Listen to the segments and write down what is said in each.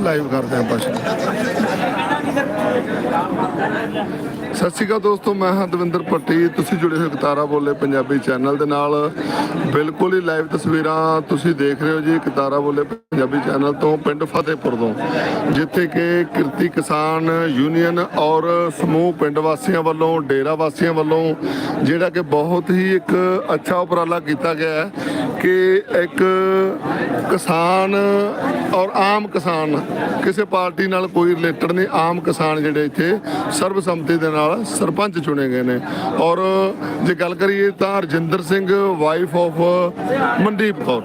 Live ਕਰਦੇ ਆਪਾਂ ਸਤਿ ਸ਼੍ਰੀ ਅਕਾਲ ਦੋਸਤੋ, ਮੈਂ ਹਾਂ ਦਵਿੰਦਰ ਭੱਟੀ। ਤੁਸੀਂ ਜੁੜੇ ਹੋ ਕਤਾਰਾ ਬੋਲੇ ਪੰਜਾਬੀ ਚੈਨਲ ਦੇ ਨਾਲ। ਬਿਲਕੁਲ ਹੀ ਲਾਈਵ ਤਸਵੀਰਾਂ ਤੁਸੀਂ ਦੇਖ ਰਹੇ ਹੋ ਜੀ ਕਤਾਰਾ ਬੋਲੇ ਪੰਜਾਬੀ ਚੈਨਲ ਤੋਂ ਪਿੰਡ ਫਤਿਹਪੁਰ ਤੋਂ, ਜਿੱਥੇ ਕਿ ਕਿਰਤੀ ਕਿਸਾਨ ਯੂਨੀਅਨ ਔਰ ਸਮੂਹ ਪਿੰਡ ਵਾਸੀਆਂ ਵੱਲੋਂ, ਡੇਰਾ ਵਾਸੀਆਂ ਵੱਲੋਂ, ਜਿਹੜਾ ਕਿ ਬਹੁਤ ਹੀ ਇੱਕ ਅੱਛਾ ਉਪਰਾਲਾ ਕੀਤਾ ਗਿਆ ਹੈ ਕਿ ਇੱਕ ਕਿਸਾਨ ਔਰ ਆਮ ਕਿਸਾਨ ਕਿਸੇ ਪਾਰਟੀ ਨਾਲ ਕੋਈ ਰਿਲੇਟਡ ਨਹੀਂ, ਆਮ ਕਿਸਾਨ ਜਿਹੜੇ ਇੱਥੇ ਸਰਬਸੰਮਤੀ ਦੇ ਨਾਲ ਸਰਪੰਚ ਚੁਣੇ ਗਏ ਨੇ। ਔਰ ਜੇ ਗੱਲ ਕਰੀਏ ਤਾਂ Rajinder Singh wife of Mandeep Kaur.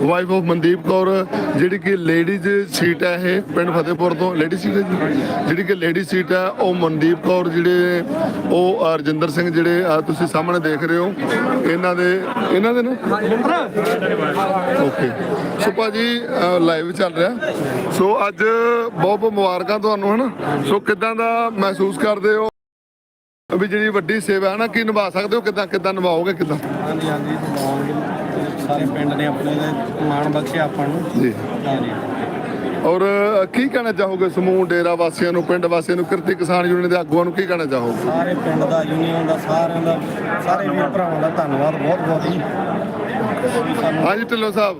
Wife of Mandeep Kaur ਜਿਹੜੀ ਕਿ ਲੇਡੀਜ਼ ਸੀਟ ਹੈ ਇਹ ਪਿੰਡ ਫਤਿਹਪੁਰ ਤੋਂ। ਲੇਡੀ ਸੀਟ ਹੈ ਜੀ? ਜਿਹੜੀ ਕਿ ਲੇਡੀ ਸੀਟ ਹੈ, ਉਹ ਮਨਦੀਪ ਕੌਰ ਜਿਹੜੇ, ਉਹ ਰਜਿੰਦਰ ਸਿੰਘ ਜਿਹੜੇ ਤੁਸੀਂ ਸਾਹਮਣੇ ਦੇਖ ਰਹੇ ਹੋ। ਇਹਨਾਂ ਦੇ ਇਹਨਾਂ ਦੇ ਨਾ? ਓਕੇ ਸੋ ਭਾਜੀ ਲਾਈਵ ਚੱਲ ਰਿਹਾ। ਸੋ ਅੱਜ ਬਹੁਤ ਬਹੁਤ ਮੁਬਾਰਕਾਂ ਤੁਹਾਨੂੰ, ਹਨਾ? ਸੋ ਕਿਦਾਂ ਦਾ ਮਹਿਸੂਸ ਕਰਦੇ ਹੋ? ਵੀ ਜਿਹੜੀ ਵੱਡੀ ਸੇਵਾ ਹੈ ਨਾ ਕੀ ਨਿਭਾ ਸਕਦੇ ਹੋ? ਕਿਦਾਂ ਕਿਦਾਂ ਨਿਭਾਓਗੇ? ਕਿਦਾਂ? ਹਾਂਜੀ ਹਾਂਜੀ ਬਹੁਤ ਸਾਰੇ ਪਿੰਡ ਨੇ ਆਪਣੇ ਦੇ ਮਾਣ ਬਖਸ਼ਿਆ ਆਪਾਂ ਨੂੰ। ਜੀ। ਹਾਂਜੀ। ਔਰ ਕੀ ਕਹਿਣਾ ਚਾਹੋਗੇ ਸਮੂਹ ਡੇਰਾ ਵਾਸੀਆਂ ਨੂੰ ਪਿੰਡ ਵਾਸੀਆਂ ਨੂੰ ਕਿਰਤੀ ਕਿਸਾਨ ਯੂਨੀਅਨ ਦੇ ਆਗੂਆਂ ਨੂੰ ਕੀ ਕਹਿਣਾ ਚਾਹੋਗੇ? ਸਾਰੇ ਪਿੰਡ ਦਾ ਯੂਨੀਅਨ ਦਾ ਸਾਰਿਆਂ ਦਾ ਸਾਰੇ ਵੀਰ ਭਰਾਵਾਂ ਦਾ ਧੰਨਵਾਦ ਬਹੁਤ ਬਹੁਤ ਜੀ। ਹਾਂਜੀ ਢਿੱਲੋਂ ਸਾਹਿਬ।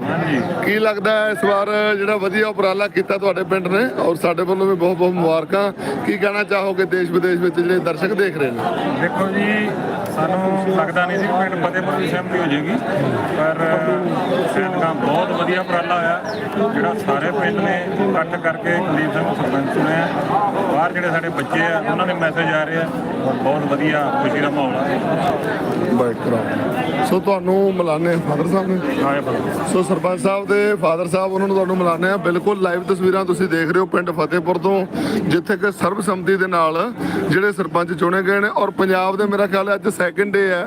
ਕੀ ਲੱਗਦਾ ਹੈ ਇਸ ਵਾਰ ਜਿਹੜਾ ਵਧੀਆ ਉਪਰਾਲਾ ਕੀਤਾ ਤੁਹਾਡੇ ਪਿੰਡ ਨੇ ਔਰ ਸਾਡੇ ਵੱਲੋਂ ਵੀ ਬਹੁਤ ਬਹੁਤ ਮੁਬਾਰਕਾਂ। ਕੀ ਕਹਿਣਾ ਚਾਹੋਗੇ ਦੇਸ਼ ਵਿਦੇਸ਼ ਵਿੱਚ ਜਿਹੜੇ ਦਰਸ਼ਕ ਦੇਖ ਰਹੇ ਨੇ? ਦੇਖੋ ਜੀ ਸਾਨੂੰ ਲੱਗਦਾ ਨਹੀਂ ਸੀ ਕਿ ਪਿੰਡ ਫਤਿਹਪੁਰ ਦੀ ਸਹਿਮਤੀ ਹੋ ਜਾਏਗੀ ਪਰ ਸੈਨਕਾਂ ਬਹੁਤ ਵਧੀਆ ਉਪਰਾਲਾ ਹੋਇਆ ਜਿਹੜਾ ਸਾਰੇ ਪਿੰਡ ਨੇ ਇਕੱਠ ਕਰਕੇ ਕੁਲਦੀਪ ਸਿੰਘ ਨੂੰ ਸਰਪੰਚ ਚੁਣਿਆ। ਬਾਹਰ ਜਿਹੜੇ ਸਾਡੇ ਬੱਚੇ ਆ ਉਹਨਾਂ ਦੇ ਮੈਸੇਜ ਆ ਰਹੇ ਆ। ਬਹੁਤ ਵਧੀਆ ਖੁਸ਼ੀ ਦਾ ਮਾਹੌਲ ਆ। ਬਾਈਟ ਕਰਾਓ ਸੋ ਤੁਹਾਨੂੰ ਮਿਲਾਨੇ ਫਾਦਰ ਸਾਹਿਬ ਨੇ। ਬੰਦੇ ਸੋ ਸਰਪੰਚ ਸਾਹਿਬ ਦੇ ਫਾਦਰ ਸਾਹਿਬ ਉਹਨਾਂ ਨੂੰ ਤੁਹਾਨੂੰ ਮਿਲਾਨੇ ਆ। ਬਿਲਕੁਲ ਲਾਈਵ ਤਸਵੀਰਾਂ ਤੁਸੀਂ ਦੇਖ ਰਹੇ ਹੋ ਪਿੰਡ ਫਤਿਹਪੁਰ ਤੋਂ ਜਿੱਥੇ ਕਿ ਸਰਬਸੰਮਤੀ ਦੇ ਨਾਲ ਜਿਹੜੇ ਸਰਪੰਚ ਚੁਣੇ ਗਏ ਨੇ। ਔਰ ਪੰਜਾਬ ਦੇ ਮੇਰਾ ਖਿਆਲ ਹੈ ਅੱਜ ਸੈਕੰਡ ਡੇ ਹੈ।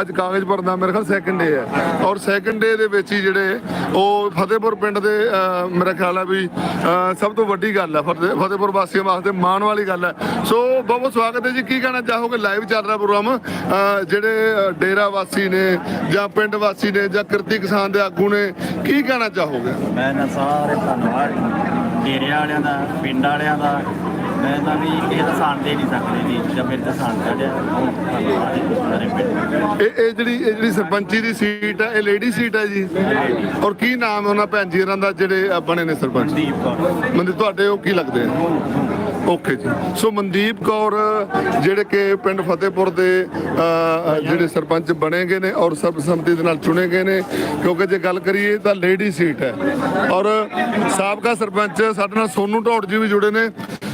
ਅੱਜ ਕਾਗਜ਼ ਭਰਦਾ ਮੇਰੇ ਖਿਆਲ ਸੈਕੰਡ ਡੇ ਹੈ। ਔਰ ਸੈਕੰਡ ਡੇ ਦੇ ਵਿੱਚ ਹੀ ਜਿਹੜੇ ਉਹ ਫਤਿਹਪੁਰ ਪਿੰਡ ਦੇ ਮੇਰਾ ਖਿਆਲ ਹੈ ਵੀ ਸਭ ਤੋਂ ਵੱਡੀ ਗੱਲ ਹੈ ਫਤਿਹਪੁਰ ਵਾਸੀਆਂ ਵਾਸਤੇ ਮਾਣ ਵਾਲੀ ਗੱਲ ਹੈ ਸੋ ਬਹੁਤ ਬਹੁਤ ਸਵਾਗਤ ਹੈ ਜੀ। ਕੀ ਕਹਿਣਾ ਚਾਹੋਗੇ? ਲਾਈਵ ਚੱਲ ਰਿਹਾ ਪ੍ਰੋਗਰਾਮ ਜਿਹੜੇ ਡੇਰਾ ਵਾਸੀ ਨੇ ਜਾਂ ਪਿੰਡ ਵਾਸੀ ਨੇ ਜਾਂ ਕਿਰਤੀ ਕਿਸਾਨ ਦੇ ਆਗੂ ਨੇ, ਕੀ ਕਹਿਣਾ ਚਾਹੋਗੇ? ਮੈਂ ਨਾ ਸਾਰੇ ਧੰਨਵਾਦ। ਡੇਰੇ ਵਾਲਿਆਂ ਦਾ, ਪਿੰਡ ਵਾਲਿਆਂ ਦਾ ਮੈਂ ਤਾਂ ਵੀ ਇਹ ਤਾਂ ਸਾਨ ਦੇ ਨਹੀਂ ਸਕਦੇ ਜੀ ਜਦ ਮੇਰੇ ਤਾਂ ਧੰਨਵਾਦ ਜੀ ਸਾਰੇ ਪਿੰਡ ਇਹ ਇਹ ਜਿਹੜੀ ਇਹ ਜਿਹੜੀ ਸਰਪੰਚੀ ਦੀ ਸੀਟ ਹੈ ਇਹ ਲੇਡੀ ਸੀਟ ਹੈ ਜੀ? ਔਰ ਕੀ ਨਾਮ ਹੈ ਉਹਨਾਂ ਭੈਣ ਜੀ ਹੋਰਾਂ ਦਾ ਜਿਹੜੇ ਬਣੇ ਨੇ ਸਰਪੰਚ? ਦੀਪ ਕੌਰ। ਮਨਦੀਪ ਤੁਹਾਡੇ ਉਹ ਕੀ ਲੱਗਦੇ ਆ? ਓਕੇ ਜੀ। ਸੋ ਮਨਦੀਪ ਕੌਰ ਜਿਹੜੇ ਕਿ ਪਿੰਡ ਫਤਿਹਪੁਰ ਦੇ ਅ, ਜਿਹੜੇ ਸਰਪੰਚ ਬਣੇ ਗਏ ਨੇ ਔਰ ਸਰਬਸੰਮਤੀ ਦੇ ਨਾਲ ਚੁਣੇ ਗਏ ਨੇ ਕਿਉਂਕਿ ਜੇ ਗੱਲ ਕਰੀਏ ਤਾਂ ਲੇਡੀ ਸੀਟ ਹੈ। ਔਰ ਸਾਬਕਾ ਸਰਪੰਚ ਸਾਡੇ ਨਾਲ ਸੋਨੂ ਢੌੜ ਜੀ ਵੀ ਜੁੜੇ ਨੇ।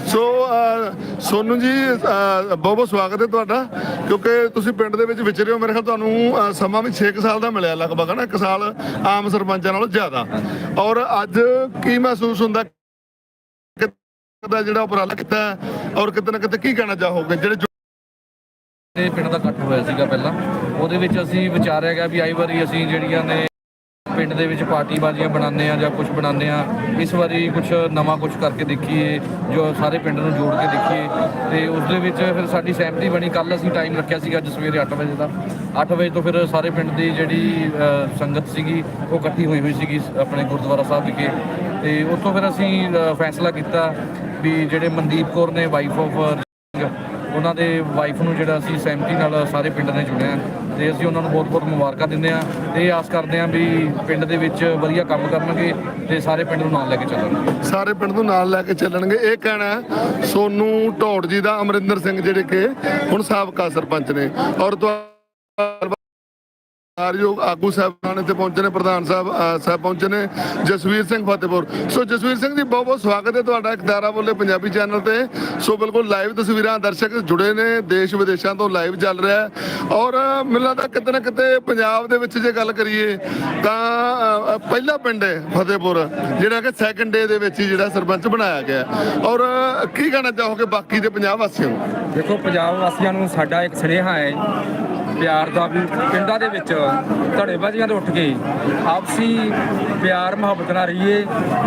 ਸੋ ਅ, uh, ਸੋਨੂ ਜੀ uh, ਬਹੁਤ ਬਹੁਤ ਸਵਾਗਤ ਹੈ ਤੁਹਾਡਾ ਕਿਉਂਕਿ ਤੁਸੀਂ ਪਿੰਡ ਦੇ ਵਿੱਚ ਵਿਚਰੇ ਹੋ। ਮੇਰੇ ਖਿਆਲ ਤੁਹਾਨੂੰ uh, ਸਮਾਂ ਵੀ 6 ਸਾਲ ਦਾ ਮਿਲਿਆ ਲਗਭਗ ਹੈ ਨਾ ਇੱਕ ਸਾਲ ਆਮ ਸਰਪੰਚਾਂ ਨਾਲੋਂ ਜ਼ਿਆਦਾ। ਔਰ ਅੱਜ ਕੀ ਮਹਿਸੂਸ ਹੁੰਦਾ? ਦਾ ਜਿਹੜਾ ਉਪਰਾਲਾ ਕੀਤਾ ਔਰ ਕਿਤੇ ਨਾ ਕਿਤੇ ਕੀ ਕਹਿਣਾ ਚਾਹੋਗੇ? ਜਿਹੜੇ ਪਿੰਡ ਦਾ ਇਕੱਠ ਹੋਇਆ ਸੀਗਾ ਪਹਿਲਾਂ। ਉਹਦੇ ਵਿੱਚ ਅਸੀਂ ਵਿਚਾਰਿਆ ਗਿਆ ਵੀ ਆਈ ਵਾਰੀ ਅਸੀਂ ਜਿਹੜੀਆਂ ਨੇ ਪਿੰਡ ਦੇ ਵਿੱਚ ਪਾਰਟੀ ਬਾਜ਼ੀਆਂ ਬਣਾਉਂਦੇ ਆ ਜਾਂ ਕੁਝ ਬਣਾਉਂਦੇ ਆ ਇਸ ਵਾਰੀ ਕੁਝ ਨਵਾਂ ਕੁਝ ਕਰਕੇ ਦੇਖੀਏ, ਜੋ ਸਾਰੇ ਪਿੰਡ ਨੂੰ ਜੋੜ ਕੇ ਦੇਖੀਏ। ਤੇ ਉਸ ਦੇ ਵਿੱਚ ਫਿਰ ਸਾਡੀ ਸਹਿਮਤੀ ਬਣੀ ਕੱਲ ਅਸੀਂ ਟਾਈਮ ਰੱਖਿਆ ਸੀਗਾ ਅੱਜ ਸਵੇਰੇ 8 ਵਜੇ ਦਾ। 8 ਵਜੇ ਤੋਂ ਫਿਰ ਸਾਰੇ ਪਿੰਡ ਦੀ ਜਿਹੜੀ ਸੰਗਤ ਸੀਗੀ, ਉਹ ਇਕੱਠੀ ਹੋਈ ਹੋਈ ਸੀਗੀ ਆਪਣੇ ਗੁਰਦੁਆਰਾ ਸਾਹਿਬ ਵਿਖੇ। ਤੇ ਉੱਥੋਂ ਫਿਰ ਅਸੀਂ ਫੈਸਲਾ ਕੀਤਾ ਵੀ ਜਿਹੜੇ ਮਨਦੀਪ ਕੌਰ ਨੇ ਵਾਈਫ ਆਫ ਉਹਨਾਂ ਦੇ ਵਾਈਫ ਨੂੰ ਜਿਹੜਾ ਅਸੀਂ ਸਹਿਮਤੀ ਨਾਲ ਸਾਰੇ ਪਿੰਡ ਨੇ ਚੁਣਿਆ ਤੇ ਅਸੀਂ ਉਹਨਾਂ ਨੂੰ ਬਹੁਤ-ਬਹੁਤ ਮੁਬਾਰਕਾਂ ਦਿੰਦੇ ਆ ਤੇ ਇਹ ਆਸ ਕਰਦੇ ਆ ਵੀ ਪਿੰਡ ਦੇ ਵਿੱਚ ਵਧੀਆ ਕੰਮ ਕਰਨਗੇ ਤੇ ਸਾਰੇ ਪਿੰਡ ਨੂੰ ਨਾਲ ਲੈ ਕੇ ਚੱਲਣਗੇ ਸਾਰੇ ਪਿੰਡ ਨੂੰ ਨਾਲ ਲੈ ਕੇ ਚੱਲਣਗੇ। ਇਹ ਕਹਿਣਾ ਹੈ, ਸੋਨੂ ਢੌੜ ਜੀ ਦਾ ਅਮਰਿੰਦਰ ਸਿੰਘ ਜਿਹੜੇ ਕਿ ਹੁਣ ਸਾਬਕਾ ਸਰਪੰਚ ਨੇ ਔਰ ਤੁਹਾਡਾ ਆਗੂ ਸਾਹਿਬਾਨ ਇੱਥੇ ਪਹੁੰਚੇ ਨੇ, ਪ੍ਰਧਾਨ ਸਾਹਿਬ ਸਾਹਿਬ ਪਹੁੰਚੇ ਨੇ, ਜਸਵੀਰ ਸਿੰਘ ਫਤਿਹਪੁਰ। ਸੋ ਜਸਵੀਰ ਸਿੰਘ ਜੀ, ਬਹੁਤ ਬਹੁਤ ਸਵਾਗਤ ਹੈ ਤੁਹਾਡਾ ਇਕਦਾਰਾ ਬੋਲੇ ਪੰਜਾਬੀ ਚੈਨਲ ਤੇ। ਸੋ ਬਿਲਕੁਲ ਲਾਈਵ ਤਸਵੀਰਾਂ ਦਰਸ਼ਕ ਜੁੜੇ ਨੇ, ਦੇਸ਼ ਵਿਦੇਸ਼ਾਂ ਤੋਂ ਲਾਈਵ ਚੱਲ ਰਿਹਾ ਹੈ। ਔਰ ਮੈਨੂੰ ਲੱਗਦਾ ਕਿਤੇ ਨਾ ਕਿਤੇ ਪੰਜਾਬ ਦੇ ਵਿੱਚ ਜੇ ਗੱਲ ਕਰੀਏ, ਤਾਂ ਪਹਿਲਾ ਪਿੰਡ ਹੈ ਫਤਿਹਪੁਰ, ਜਿਹੜਾ ਕਿ ਸੈਕੰਡ ਡੇ ਦੇ ਵਿੱਚ ਹੀ ਜਿਹੜਾ ਸਰਪੰਚ ਬਣਾਇਆ ਗਿਆ ਔਰ ਕੀ ਕਹਿਣਾ ਚਾਹੋਗੇ ਬਾਕੀ ਦੇ ਪੰਜਾਬ ਵਾਸੀਆਂ ਨੂੰ? ਦੇਖੋ, ਪੰਜਾਬ ਵਾਸੀਆਂ ਨੂੰ ਸਾਡਾ ਇੱਕ ਸੁਨੇਹਾ ਹੈ ਪਿਆਰ ਦਾ ਵੀ ਪਿੰਡਾਂ ਦੇ ਵਿੱਚ ਧੜੇਬਾਜ਼ੀਆਂ ਤੋਂ ਉੱਠ ਕੇ ਆਪਸੀ ਪਿਆਰ ਮੁਹੱਬਤ ਨਾਲ ਰਹੀਏ,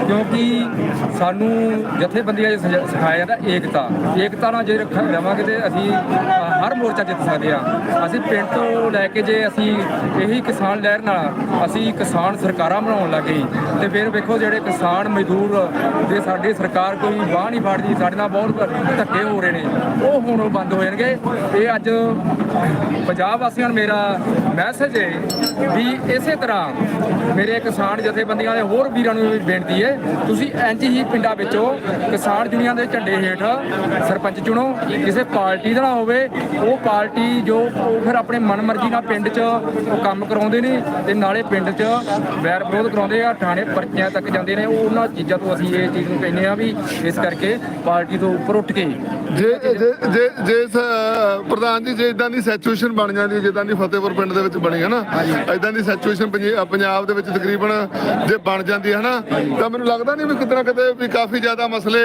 ਕਿਉਂਕਿ ਸਾਨੂੰ ਜਥੇਬੰਦੀਆਂ 'ਚ ਸਿਖਾਇਆ ਜਾਂਦਾ ਏਕਤਾ। ਏਕਤਾ ਨਾਲ ਜੇ ਰੱਖ, ਰਵਾਂਗੇ ਤੇ ਅਸੀਂ ਹਰ ਮੋਰਚਾ ਜਿੱਤ ਸਕਦੇ ਹਾਂ। ਅਸੀਂ ਪਿੰਡ ਤੋਂ ਲੈ ਕੇ ਜੇ ਅਸੀਂ ਇਹੀ ਕਿਸਾਨ ਲਹਿਰ ਨਾਲ ਅਸੀਂ ਕਿਸਾਨ ਸਰਕਾਰਾਂ ਬਣਾਉਣ ਲੱਗੇ ਤੇ ਫਿਰ ਵੇਖੋ ਜਿਹੜੇ ਕਿਸਾਨ ਮਜ਼ਦੂਰ ਜੇ ਸਾਡੀ ਸਰਕਾਰ ਕੋਈ ਬਾਹ ਨਹੀਂ ਫੜਦੀ, ਸਾਡੇ ਨਾਲ ਬਹੁਤ ਧੱਕੇ ਹੋ ਰਹੇ ਨੇ, ਉਹ ਹੁਣ ਉਹ ਬੰਦ ਹੋ ਜਾਣਗੇ। ਇਹ ਅੱਜ ਪੰਜਾਬ ਵਾਸੀਆਂ ਨੂੰ ਮੇਰਾ ਮੈਸੇਜ ਹੈ ਵੀ ਇਸੇ ਤਰ੍ਹਾਂ ਮੇਰੇ ਕਿਸਾਨ ਜਥੇਬੰਦੀਆਂ ਦੇ ਹੋਰ ਵੀਰਾਂ ਨੂੰ ਵੀ ਬੇਨਤੀ ਹੈ, ਤੁਸੀਂ ਇੰਜ ਹੀ ਪਿੰਡਾਂ ਵਿੱਚੋਂ ਕਿਸਾਨ ਦੁਨੀਆ ਦੇ ਝੰਡੇ ਹੇਠ ਸਰਪੰਚ ਚੁਣੋ, ਕਿਸੇ ਪਾਰਟੀ ਦਾ ਨਾ ਹੋਵੇ, ਉਹ ਪਾਰਟੀ ਜੋ ਉਹ ਫਿਰ ਆਪਣੇ ਮਨਮਰਜ਼ੀ ਨਾਲ ਪਿੰਡ 'ਚ ਉਹ ਕੰਮ ਕਰਾਉਂਦੇ ਨੇ ਤੇ ਨਾਲੇ ਪਿੰਡ 'ਚ ਵੈਰ ਵਿਰੋਧ ਕਰਾਉਂਦੇ ਆ, ਥਾਣੇ ਪਰਚਿਆਂ ਤੱਕ ਜਾਂਦੇ ਨੇ ਉਹ ਉਹਨਾਂ ਚੀਜ਼ਾਂ ਤੋਂ ਅਸੀਂ ਇਹ ਚੀਜ਼ ਨੂੰ ਕਹਿੰਦੇ ਆ ਵੀ ਇਸ ਕਰਕੇ ਪਾਰਟੀ ਤੋਂ ਉੱਪਰ ਉੱਠ ਕੇ ਜੇ ਜੇ ਜੇ ਪ੍ਰਧਾਨ ਜੀ, ਜੇ ਇਦਾਂ ਦੀ ਸਿਚੁਏਸ਼ਨ ਬਣ ਜਾਂਦੀ ਜਿੱਦਾਂ ਦੀ ਫਤਿਹਪੁਰ ਪਿੰਡ ਦੇ ਵਿੱਚ ਬਣੀ ਹੈ ਨਾ ਇਦਾਂ ਦੀ ਸਿਚੁਏਸ਼ਨ ਪੰਜਾਬ ਦੇ ਵਿੱਚ ਤਕਰੀਬਨ ਜੇ ਬਣ ਜਾਂਦੀ ਹੈ ਨਾ ਤਾਂ ਮੈਨੂੰ ਲੱਗਦਾ ਨਹੀਂ ਵੀ ਕਿਤੇ ਨਾ ਕਿਤੇ ਵੀ ਕਾਫੀ ਜ਼ਿਆਦਾ ਮਸਲੇ